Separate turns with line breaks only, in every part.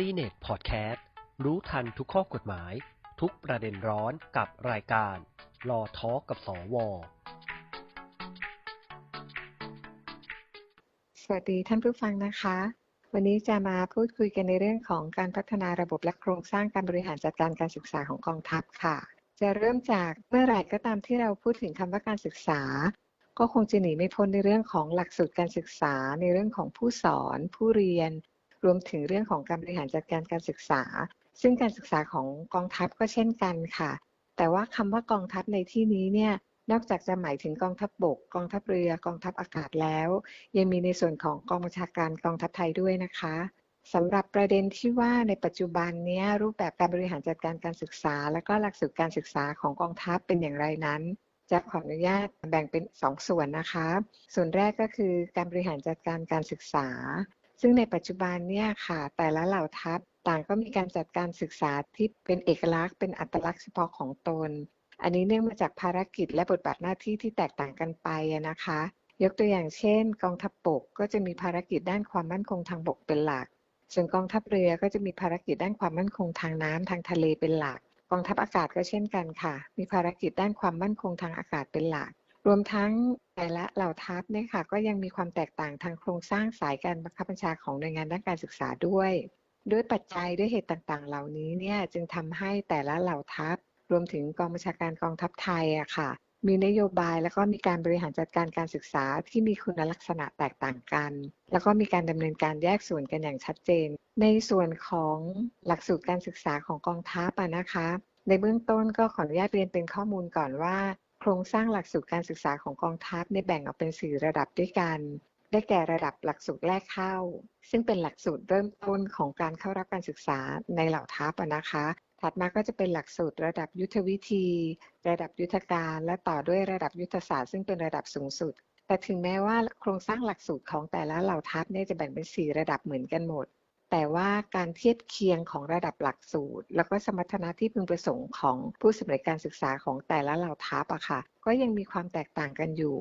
CNET Podcast รู้ทันทุกข้อกฎหมาย ทุกประเด็นร้อนกับรายการรอทอกับสว
สวัสดีท่านผู้ฟังนะคะ วันนี้จะมาพูดคุยกันในเรื่องของการพัฒนาระบบและโครงสร้างการบริหารจัดการการศึกษาของกองทัพค่ะ จะเริ่มจากเมื่อไหร่ก็ตามที่เราพูดถึงคำว่าการศึกษา ก็คงจะหนีไม่พ้นในเรื่องของหลักสูตรการศึกษา ในเรื่องของผู้สอน ผู้เรียน รวมถึงเรื่องของการบริหารจัดการการศึกษา ซึ่งการศึกษาของกองทัพก็เช่นกันค่ะ แต่ว่าคำว่ากองทัพในที่นี้เนี่ยนอกจากจะหมายถึงกองทัพบบก กองทัพเรือ กองทัพอากาศแล้ว ยังมีในส่วนของกองบัญชาการกองทัพไทยด้วยนะคะสำหรับประเด็นที่ว่าในปัจจุบันนี้รูปแบบการบริหารจัดการการศึกษา และก็หลักสูตรการศึกษาของกองทัพเป็นอย่างไรนั้นจะขออนุญาตแบ่งเป็น 2 ส่วนนะคะ ส่วนแรกก็คือการบริหารจัดการการศึกษา ซึ่งในปัจจุบันเนี่ยค่ะ แต่ละเหล่าทัพต่างก็มีการจัดการศึกษาที่เป็นเอกลักษณ์ เป็นอัตลักษณ์เฉพาะของตน อันนี้เนื่องมาจากภารกิจและบทบาทหน้าที่ที่แตกต่างกันไปนะคะ ยกตัวอย่างเช่น กองทัพบกก็จะมีภารกิจด้านความมั่นคงทางบกเป็นหลัก ส่วนกองทัพเรือก็จะมีภารกิจด้านความมั่นคงทางน้ำทางทะเลเป็นหลัก กองทัพอากาศก็เช่นกันค่ะ มีภารกิจด้านความมั่นคงทางอากาศเป็นหลัก วมทั้งแต่ละเหล่าทัพเนี่ยค่ะก็ยังมีความแตกต่างทางโครงสร้างสายการบังคับบัญชาของหน่วยงานด้านการศึกษาด้วย ด้วยปัจจัยด้วยเหตุต่างๆ เหล่านี้เนี่ยจึงทำให้แต่ละเหล่าทัพ รวมถึงกองบัญชาการกองทัพไทยอะค่ะ มีนโยบายแล้วก็มีการบริหารจัดการการศึกษาที่มีคุณลักษณะแตกต่างกัน แล้วก็มีการดำเนินการแยกส่วนกันอย่างชัดเจน ในส่วนของหลักสูตรการศึกษาของกองทัพนะคะ ในเบื้องต้นก็ขออนุญาตเรียนเป็นข้อมูลก่อนว่า โครงสร้างหลักสูตรการศึกษาของกองทัพในแบ่งออกเป็นสี่ระดับด้วยกัน ได้แก่ระดับหลักสูตรแรกเข้า ซึ่งเป็นหลักสูตรเริ่มต้นของการเข้ารับการศึกษาในเหล่าทัพนะคะ ถัดมาก็จะเป็นหลักสูตรระดับยุทธวิธี ระดับยุทธการ และต่อด้วยระดับยุทธศาสตร์ซึ่งเป็นระดับสูงสุด แต่ถึงแม้ว่าโครงสร้างหลักสูตรของแต่ละเหล่าทัพเนี่ยจะแบ่งเป็น 4 ระดับเหมือนกันหมด แต่ว่าการเทียบเคียงของระดับหลักสูตร แล้วก็สมรรถนะที่พึงประสงค์ของผู้สำเร็จการศึกษาของแต่ละเหล่าทัพอะค่ะ ก็ยังมีความแตกต่างกันอยู่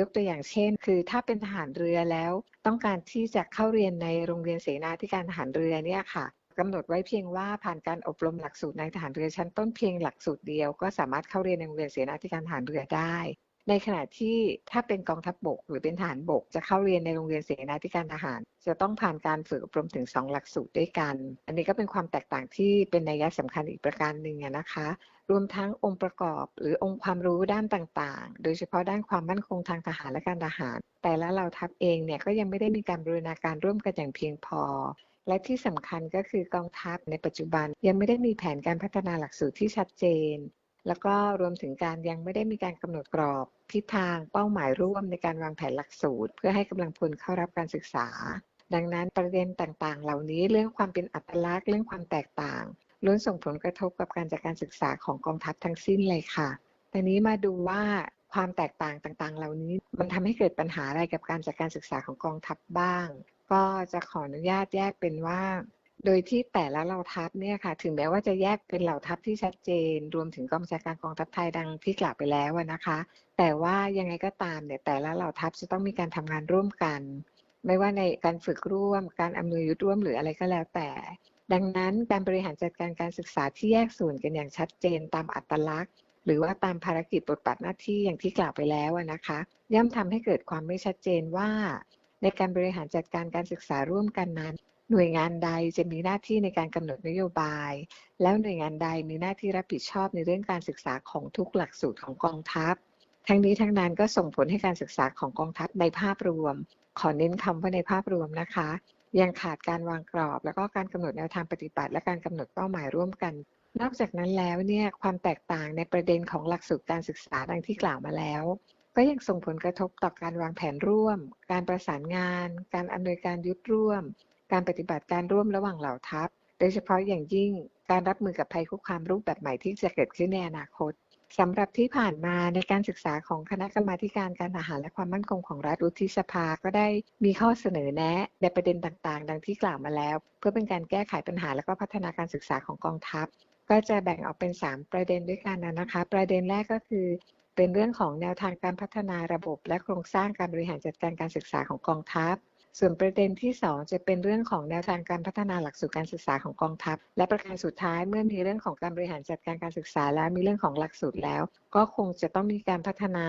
ยกตัวอย่างเช่น คือถ้าเป็นทหารเรือแล้ว ต้องการที่จะเข้าเรียนในโรงเรียนเสนาธิการทหารเรือเนี่ยค่ะกำหนดไว้เพียงว่าผ่านการอบรมหลักสูตรในทหารเรือชั้นต้นเพียงหลักสูตรเดียว ก็สามารถเข้าเรียนในโรงเรียนเสนาธิการทหารเรือได้ ในขณะที่ถ้าเป็นกองทัพบบก หรือเป็นทหารบก จะเข้าเรียนในโรงเรียนเสนาธิการทหาร จะต้องผ่านการฝึกอบรมถึง 2 หลักสูตรด้วยกัน อันนี้ก็เป็นความแตกต่างที่เป็นนัยสำคัญอีกประการหนึ่งนะคะ รวมทั้งองค์ประกอบหรือองค์ความรู้ด้านต่างๆ โดยเฉพาะด้านความมั่นคงทางทหารและการทหาร แต่ละเหล่าทัพเองเนี่ยก็ยังไม่ได้มีการบรูรณาการร่วมกันอย่างเพียงพอและที่สำคัญก็คือกองทัพในปัจจุบันยังไม่ได้มีแผนการพัฒนาหลักสูตรที่ชัดเจน แล้วก็รวมถึงการยังไม่ได้มีการกำหนดกรอบทิศทางเป้าหมายร่วมในการวางแผนหลักสูตร เพื่อให้กำลังพลเข้ารับการศึกษา ดังนั้นประเด็นต่างๆ เหล่านี้เรื่องความเป็นอัตลักษณ์เรื่องความแตกต่างล้วนส่งผลกระทบกับการจัดการศึกษาของกองทัพทั้งสิ้นเลยค่ะทีนี้มาดูว่าความแตกต่างต่างๆ เหล่านี้ มันทำให้เกิดปัญหาอะไรกับการจัดการศึกษาของกองทัพบ้าง ก็จะขออนุญาตแยกเป็นว่า โดยที่แต่ละเหล่าทัพเนี่ยค่ะ ถึงแม้ว่าจะแยกเป็นเหล่าทัพที่ชัดเจน รวมถึงกองบัญชาการกองทัพไทยดังที่กล่าวไปแล้วนะคะ แต่ว่ายังไงก็ตามเนี่ยแต่ละเหล่าทัพจะต้องมีการทำงานร่วมกัน ไม่ว่าในการฝึกร่วม การอำนวยยุทธร่วมหรืออะไรก็แล้วแต่ ดังนั้นการบริหารจัดการการศึกษาที่แยกส่วนกันอย่างชัดเจนตามอัตลักษณ์ หรือว่าตามภารกิจบทบาทหน้าที่อย่างที่กล่าวไปแล้วนะคะ ย่อมทำให้เกิดความไม่ชัดเจนว่า ในการบริหารจัดการการศึกษาร่วมกันนั้น หน่วยงานใดจะมีหน้าที่ในการกำหนดนโยบาย แล้วหน่วยงานใดมีหน้าที่รับผิดชอบในเรื่องการศึกษาของทุกหลักสูตรของกองทัพ ทั้งนี้ทั้งนั้นก็ส่งผลให้การศึกษาของกองทัพในภาพรวม ขอเน้นคำว่าในภาพรวมนะคะ ยังขาดการวางกรอบ แล้วก็การกำหนดแนวทางปฏิบัติ และการกำหนดเป้าหมายร่วมกัน นอกจากนั้นแล้วเนี่ยความแตกต่างในประเด็นของหลักสูตรการศึกษาดังที่กล่าวมาแล้วก็ยังส่งผลกระทบต่อการวางแผนร่วม การประสานงาน การอำนวยการยุทธร่วม การปฏิบัติการร่วมระหว่างเหล่าทัพ โดยเฉพาะอย่างยิ่งการรับมือกับภัยคุกคามรูปแบบใหม่ที่จะเกิดขึ้นในอนาคตสำหรับที่ผ่านมาในการศึกษาของคณะกรรมาการการทหารและความมั่นคงของรัฐอุทิสภาก็ได้มีข้อเสนอแนะในประเด็นต่างๆ ดังที่กล่าวมาแล้ว เพื่อเป็นการแก้ไขปัญหาและก็พัฒนาการศึกษาของกองทัพ ก็จะแบ่งออกเป็น 3 ประเด็นด้วยกันนะคะ ประเด็นแรกก็คือ เป็นเรื่องของแนวทางการพัฒนาระบบ และโครงสร้างการบริหารจัดการการศึกษาของกองทัพ ส่วนประเด็นที่ 2 จะเป็นเรื่องของแนวทางการพัฒนาหลักสูตรการศึกษาของกองทัพ และประการสุดท้ายเมื่อมีเรื่องของการบริหารจัดการการศึกษาแล้วมีเรื่องของหลักสูตรแล้ว ก็คงจะต้องมีการพัฒนา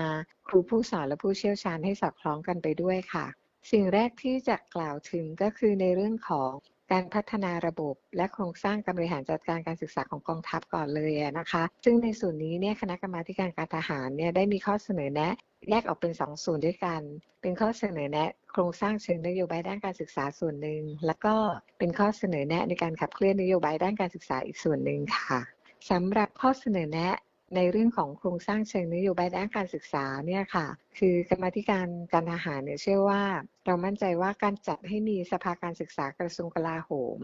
ครูผู้สอนและผู้เชี่ยวชาญให้สอดคล้องกันไปด้วยค่ะ สิ่งแรกที่จะกล่าวถึงก็คือในเรื่องของการพัฒนาระบบและโครงสร้างการบริหารจัดการการศึกษาของกองทัพก่อนเลยนะคะ ซึ่งในส่วนนี้เนี่ยคณะกรรมาการการทหารเนี่ยได้มีข้อเสนอแนะ แยกออกเป็น2ส่วนด้วยกัน เป็นข้อเสนอแนะ โครงสร้างเชิงนโยบายด้านการศึกษาส่วนหนึ่ง แล้วก็เป็นข้อเสนอแนะในการขับเคลื่อนนโยบายด้านการศึกษาอีกส่วนหนึ่งค่ะสำหรับข้อเสนอแนะในเรื่องของโครงสร้างเชิงนโยบายด้านการศึกษาเนี่ยค่ะ คือกรรมธิการการทหารเนี่ยเชื่อว่า เรามั่นใจว่าการจัดให้มีสภาการศึกษากระทรวงกลาโหม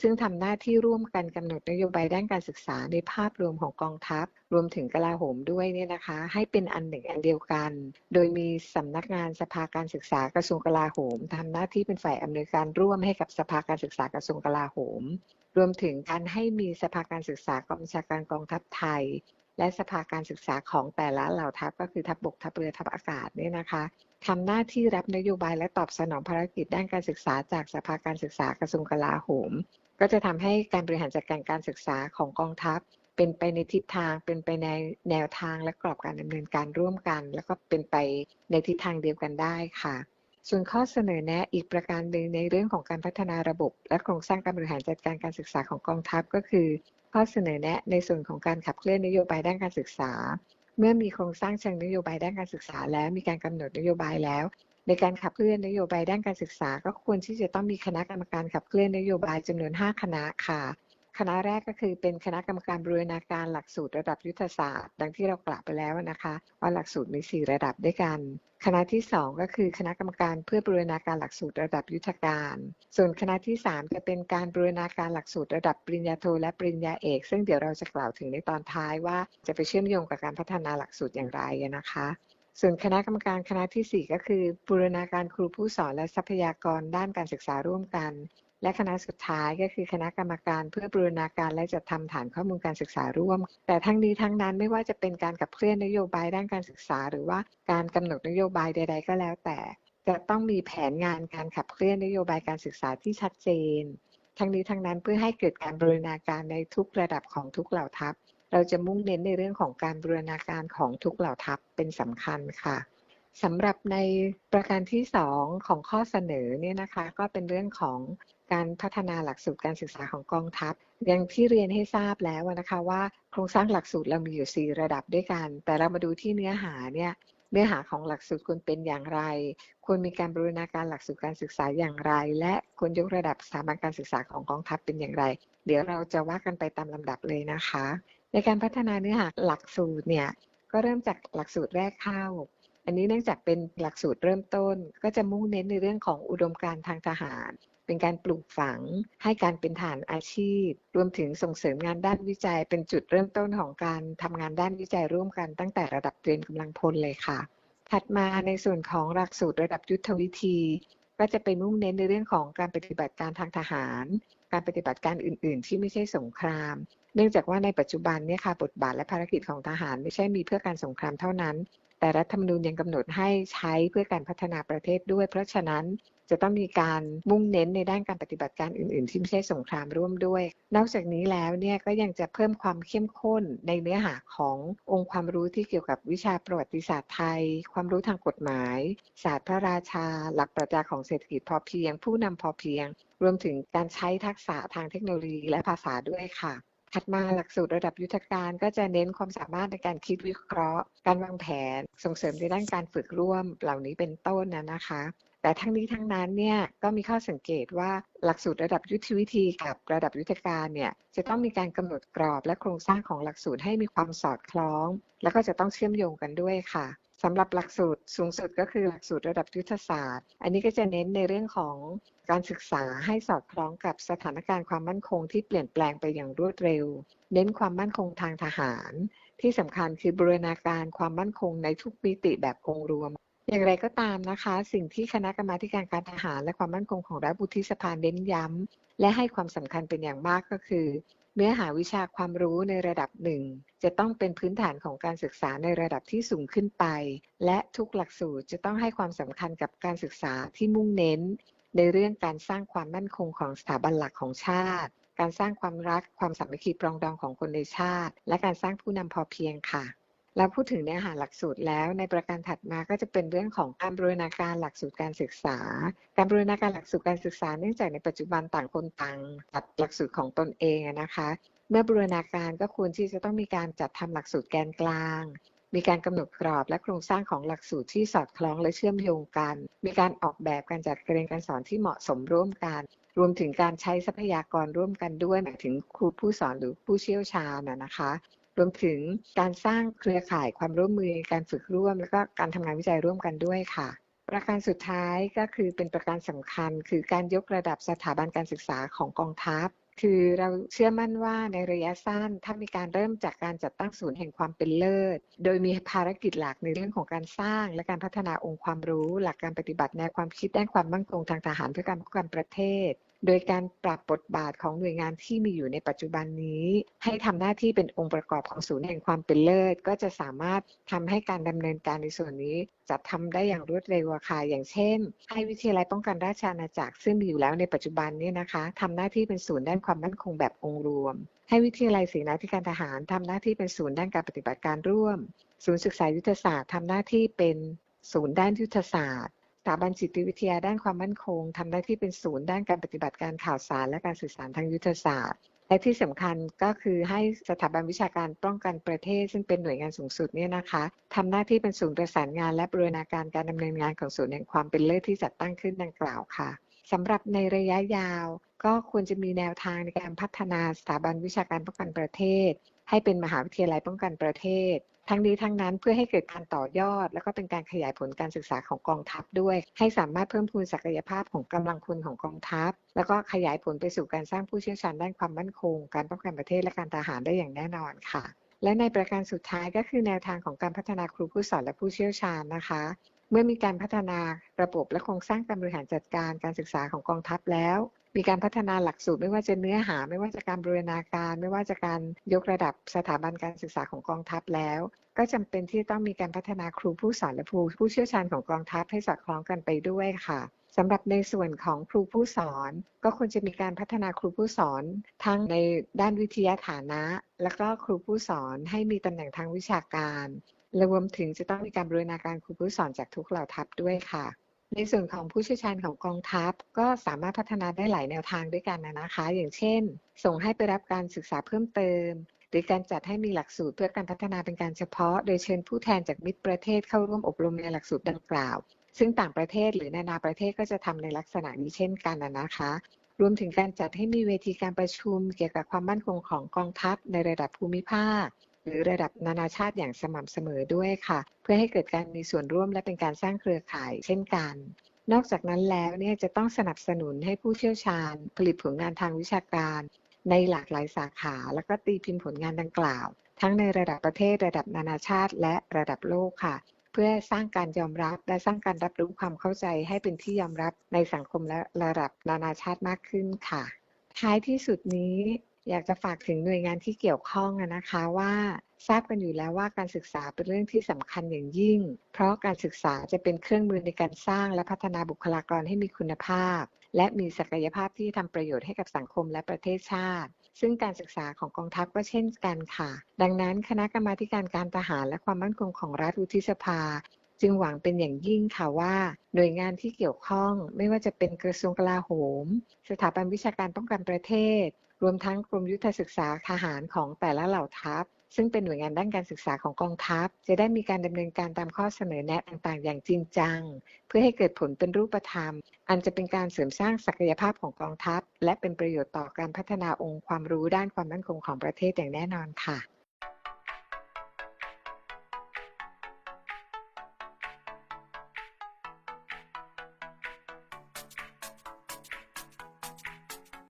ซึ่งทำหน้าที่ร่วมกันกำหนดนโยบายด้านการศึกษาในภาพรวมของกองทัพ รวมถึงกลาโหมด้วยเนี่ยนะคะ ให้เป็นอันหนึ่งอันเดียวกัน โดยมีสำนักงานสภาการศึกษากระทรวงกลาโหมทำหน้าที่เป็นฝ่ายอำนวยการร่วมให้กับสภาการศึกษากระทรวงกลาโหม รวมถึงการให้มีสภาการศึกษากองบัญชาการกองทัพไทย และสภาการศึกษาของแต่ละเหล่าทัพก็คือทัพบกทัพเรือทัพอากาศเนี่ยนะคะทำหน้าที่รับนโยบายและตอบสนองภารกิจด้านการศึกษาจากสภาการศึกษากระทรวงกลาโหม ก็จะทำให้การบริหารจัดการการศึกษาของกองทัพ เป็นไปในทิศทาง เป็นไปในแนวทางและกรอบการดำเนินการร่วมกัน แล้วก็เป็นไปในทิศทางเดียวกันได้ค่ะ ส่วนข้อเสนอแนะอีกประการหนึ่งในเรื่องของการพัฒนาระบบ และโครงสร้างการบริหารจัดการการศึกษาของกองทัพก็คือ ข้อเสนอแนะในส่วนของการขับเคลื่อนนโยบายด้านการศึกษา เมื่อมีโครงสร้างเชิงนโยบายด้านการศึกษา แล้วมีการกำหนดนโยบายแล้ว ในการขับเคลื่อนนโยบายด้านการศึกษา ก็ควรที่จะต้องมีคณะกรรมการขับเคลื่อนนโยบายจำนวน 5 คณะค่ะ คณะแรกก็คือเป็นคณะกรรมการบรูรณาการหลักสูตรระดับยุทธศาสตร์ ดังที่เรากล่าวไปแล้วนะคะว่าหลักสูตรมี 4 ระดับด้วยกัน คณะที่ 2 ก็คือคณะกรรมการเพื่อบรูรณาการหลักสูตรระดับยุทธการ ส่วนคณะที่ 3 จะเป็นการบรูรณาการหลักสูตรระดับปริญญาโทและปริญญาเอก ซึ่งเดี๋ยวเราจะกล่าวถึงในตอนท้ายว่าจะไปเชื่อมโยงกับการพัฒนาหลักสูตรอย่างไรนะคะ ส่วนคณะกรรมการคณะที่ 4 ก็คือบูรณาการครูผู้สอนและทรัพยากรด้านการศึกษาร่วมกัน และคณะสุดท้ายก็คือคณะกรรมการเพื่อบูรณาการและจัดทำฐานข้อมูลการศึกษาร่วม แต่ทั้งนี้ทั้งนั้นไม่ว่าจะเป็นการขับเคลื่อนนโยบายด้านการศึกษา หรือว่าการกำหนดนโยบายใด ๆ ก็แล้วแต่ จะต้องมีแผนงานการขับเคลื่อนนโยบายการศึกษาที่ชัดเจน ทั้งนี้ทั้งนั้นเพื่อให้เกิดการบูรณาการในทุกระดับของทุกเหล่าทัพ เราจะมุ่งเน้นในเรื่องของการบูรณาการของทุกเหล่าทัพเป็นสำคัญค่ะสำหรับในประการที่ 2 ของข้อเสนอเนี่ยนะคะก็เป็นเรื่องของการพัฒนาหลักสูตรการศึกษาของกองทัพอย่างที่เรียนให้ทราบแล้วนะคะว่าโครงสร้างหลักสูตรเรามีอยู่ 4 ระดับด้วยกัน แต่เรามาดูที่เนื้อหาเนี่ยเนื้อหาของหลักสูตรควรเป็นอย่างไร ควรมีการบรูรณาการหลักสูตรการศึกษาอย่างไร และควรยกระดับสถาบันการศึกษาของกองทัพเป็นอย่างไร เดี๋ยวเราจะว่ากันไปตามลำดับเลยนะคะ ในการพัฒนาเนื้อหาหลักสูตรเนี่ยก็เริ่มจากหลักสูตรแรกเข้า อันนี้เนื่องจากเป็นหลักสูตรเริ่มต้น ก็จะมุ่งเน้นในเรื่องของอุดมการณ์ทางทหาร เป็นการปลูกฝังให้การเป็นฐานอาชีพ รวมถึงส่งเสริมงานด้านวิจัย เป็นจุดเริ่มต้นของการทำงานด้านวิจัยร่วมกันตั้งแต่ระดับเตรียมกำลังพลเลยค่ะ ถัดมาในส่วนของหลักสูตรระดับยุทธวิธี ก็จะไปมุ่งเน้นในเรื่องของการปฏิบัติการทางทหาร การปฏิบัติการอื่น ๆ ที่ไม่ใช่สงคราม เนื่องจากว่าในปัจจุบันเนี่ยค่ะบทบาทและภารกิจของทหาร ไม่ใช่มีเพื่อการสงครามเท่านั้น แต่รัฐธรรมนูญยังกำหนดให้ใช้เพื่อการพัฒนาประเทศด้วย เพราะฉะนั้นจะต้องมีการมุ่งเน้นในด้านการปฏิบัติการอื่น ๆ ที่ไม่ใช่สงครามร่วมด้วย นอกจากนี้แล้วเนี่ยก็ยังจะเพิ่มความเข้มข้นในเนื้อหาขององค์ความรู้ที่เกี่ยวกับวิชาประวัติศาสตร์ไทย ความรู้ทางกฎหมาย ศาสตร์พระราชา หลักปรัชญาของเศรษฐกิจพอเพียง ผู้นำพอเพียง รวมถึงการใช้ทักษะทางเทคโนโลยีและภาษาด้วยค่ะ ถัดมาหลักสูตรระดับยุทธการก็จะเน้นความสามารถในการคิดวิเคราะห์ การวางแผน ส่งเสริมในด้านการฝึกร่วมเหล่านี้เป็นต้นนะนะคะ แต่ทั้งนี้ทั้งนั้นเนี่ยก็มีข้อสังเกตว่าหลักสูตรระดับยุทธวิธีกับระดับยุทธการเนี่ยจะต้องมีการกำหนดกรอบและโครงสร้างของหลักสูตรให้มีความสอดคล้อง แล้วก็จะต้องเชื่อมโยงกันด้วยค่ะสำหรับหลักสูตรสูงสุดก็คือหลักสูตรระดับยุทธศาสตร์ อันนี้ก็จะเน้นในเรื่องของ การศึกษาให้สอดคล้องกับสถานการณ์ความมั่นคงที่เปลี่ยนแปลงไปอย่างรวดเร็ว เน้นความมั่นคงทางทหาร ที่สำคัญคือบูรณาการความมั่นคงในทุกมิติแบบองค์รวม อย่างไรก็ตามนะคะ สิ่งที่คณะกรรมาการการทหารและความมั่นคงของรัฐบุติสภาเน้นย้ำและให้ความสำคัญเป็นอย่างมากก็คือ เนื้อหาวิชาความรู้ในระดับหนึ่งจะต้องเป็นพื้นฐานของการศึกษาในระดับที่สูงขึ้นไป และทุกหลักสูตรจะต้องให้ความสำคัญกับการศึกษาที่มุ่งเน้น ในเรื่องการสร้างความมั่นคงของสถาบันหลักของชาติ การสร้างความรักความสามัคคีปรองดองของคนในชาติ และการสร้างผู้นำพอเพียงค่ะแล้วพูดถึงเนื้อหาหลักสูตรแล้วในประการถัดมาก็จะเป็นเรื่องของการบรูรณาการหลักสูตรการศึกษา การบรูรณาการหลักสูตรการศึกษาเนื่องจากในปัจจุบันต่างคนต่างจัดหลักสูตรของตนเองนะคะ เมื่อบรูรณาการก็ควรที่จะต้องมีการจัดทำหลักสูตรแกนกลาง มีการกำหนดกรอบและโครงสร้างของหลักสูตรที่สอดคล้องและเชื่อมโยงกัน มีการออกแบบการจัดการเรียนการสอนที่เหมาะสมร่วมกัน รวมถึงการใช้ทรัพยากรร่วมกันด้วยหมายถึงครูผู้สอนหรือผู้เชี่ยวชาญนะคะรวมถึงการสร้างเครือข่ายความร่วมมือการฝึกร่วม แล้วก็การทำงานวิจัยร่วมกันด้วยค่ะ ประการสุดท้ายก็คือเป็นประการสำคัญ คือการยกระดับสถาบันการศึกษาของกองทัพ คือเราเชื่อมั่นว่าในระยะสั้นถ้ามีการเริ่มจากการจัดตั้งศูนย์แห่งความเป็นเลิศ โดยมีภารกิจหลักในเรื่องของการสร้าง และการพัฒนาองค์ความรู้ หลักการปฏิบัติแนวความคิดด้านความมั่นคงทางทหารเพื่อการป้องกันประเทศ โดยการปรับบทบาทของหน่วยงานที่มีอยู่ในปัจจุบันนี้ ให้ทำหน้าที่เป็นองค์ประกอบของศูนย์แห่งความเป็นเลิศ ก็จะสามารถทำให้การดำเนินการในส่วนนี้จะทำได้อย่างรวดเร็วค่ะอย่างเช่น ให้วิทยาลัยป้องกันราชอาณาจักรซึ่งมีอยู่แล้วในปัจจุบันนี้นะคะทำหน้าที่เป็นศูนย์ด้านความมั่นคงแบบองค์รวม ให้วิทยาลัยเสนาธิการทหารทำหน้าที่เป็นศูนย์ด้านการปฏิบัติการร่วม ศูนย์ศึกษายุทธศาสตร์ทำหน้าที่เป็นศูนย์ด้านยุทธศาสตร์าบันจิตวิทยาด้านความมั่นคงทำหน้าที่เป็นศูนย์ด้านการปฏิบัติการข่าวสารและการสื่อสารทางยุทธศาสตร์ และที่สำคัญก็คือให้สถาบันวิชาการป้องกันประเทศ ซึ่งเป็นหน่วยงานสูงสุดเนี่ยนะคะทำหน้าที่เป็นศูนย์ประสานงาน และบริณาการการดำเนินงานของศูนย์แห่งความเป็นเลิศที่จัดตั้งขึ้นดังกล่าวค่ะสำหรับในระยะยาว ก็ควรจะมีแนวทางในการพัฒนาสถาบันวิชาการป้องกันประเทศ ให้เป็นมหาวิทยาลัยป้องกันประเทศ ทั้งนี้ทั้งนั้นเพื่อให้เกิดการต่อยอด และก็เป็นการขยายผลการศึกษาของกองทัพด้วย ให้สามารถเพิ่มพูนศักยภาพของกำลังคนของกองทัพ แล้วก็ขยายผลไปสู่การสร้างผู้เชี่ยวชาญด้านความมั่นคง การป้องกันประเทศและการทหารได้อย่างแน่นอนค่ะ และในประการสุดท้ายก็คือแนวทางของการพัฒนาครูผู้สอนและผู้เชี่ยวชาญนะคะเมื่อมีการพัฒนาระบบและโครงสร้างการบริหารจัดการการศึกษาของกองทัพแล้ว มีการพัฒนาหลักสูตรไม่ว่าจะเนื้อหา ไม่ว่าจะการบริณาการ ไม่ว่าจะการยกระดับสถาบันการศึกษาของกองทัพแล้ว ก็จำเป็นที่ต้องมีการพัฒนาครูผู้สอนและผู้ผู้เชี่ยวชาญของกองทัพให้สอดคล้องกันไปด้วยค่ะสำหรับในส่วนของครูผู้สอน ก็ควรจะมีการพัฒนาครูผู้สอน ทั้งในด้านวิทยาฐานะ และก็ครูผู้สอนให้มีตำแหน่งทางวิชาการรวมถึงจะต้องมีการบริณาการครูผู้สอนจากทุกเหล่าทัพด้วยค่ะ ในส่วนของผู้เชี่ยวชาญของกองทัพ ก็สามารถพัฒนาได้หลายแนวทางด้วยกันนะคะ อย่างเช่น ส่งให้ไปรับการศึกษาเพิ่มเติม หรือการจัดให้มีหลักสูตรเพื่อการพัฒนาเป็นการเฉพาะ โดยเชิญผู้แทนจากมิตรประเทศเข้าร่วมอบรมในหลักสูตรดังกล่าว ซึ่งต่างประเทศหรือนานาประเทศก็จะทำในลักษณะนี้เช่นกันนะคะ รวมถึงการจัดให้มีเวทีการประชุม เกี่ยวกับความมั่นคงของกองทัพในระดับภูมิภาค หรือระดับนานาชาติอย่างสม่ำเสมอด้วยค่ะ เพื่อให้เกิดการมีส่วนร่วมและเป็นการสร้างเครือข่ายเช่นกันนอกจากนั้นแล้วเนี่ยจะต้องสนับสนุนให้ผู้เชี่ยวชาญ ผลิตผลงานทางวิชาการ ในหลากหลายสาขา แล้วก็ตีพิมพ์ผลงานดังกล่าว ทั้งในระดับประเทศระดับนานาชาติ และระดับโลกค่ะ เพื่อสร้างการยอมรับและสร้างการรับรู้ความเข้าใจให้เป็นที่ยอมรับในสังคมและระดับนานาชาติมากขึ้นค่ะ ท้ายที่สุดนี้ อยากจะฝากถึงหน่วยงานที่เกี่ยวข้องนะคะว่าทราบกันอยู่แล้วว่าการศึกษาเป็นเรื่องที่สำคัญอย่างยิ่ง เพราะการศึกษาจะเป็นเครื่องมือในการสร้างและพัฒนาบุคลากรให้มีคุณภาพ และมีศักยภาพที่ทำประโยชน์ให้กับสังคมและประเทศชาติ ซึ่งการศึกษาของกองทัพก็เช่นกันค่ะ ดังนั้นคณะกรรมาการการทหารและความมั่นคงของรัฐวุฒิสภาจึงหวังเป็นอย่างยิ่งค่ะว่า หน่วยงานที่เกี่ยวข้องไม่ว่าจะเป็นกระทรวงกลาโหม สถาบันวิชาการป้องกันประเทศ รวมทั้งกรมยุทธศึกษาทหารของแต่ละเหล่าทัพ ซึ่งเป็นหน่วยงานด้านการศึกษาของกองทัพ จะได้มีการดำเนินการตามข้อเสนอแนะต่างๆ อย่างจริงจัง เพื่อให้เกิดผลเป็นรูปธรรม อันจะเป็นการเสริมสร้างศักยภาพของกองทัพ และเป็นประโยชน์ต่อการพัฒนาองค์ความรู้ด้านความมั่นคงของประเทศอย่างแน่นอนค่ะ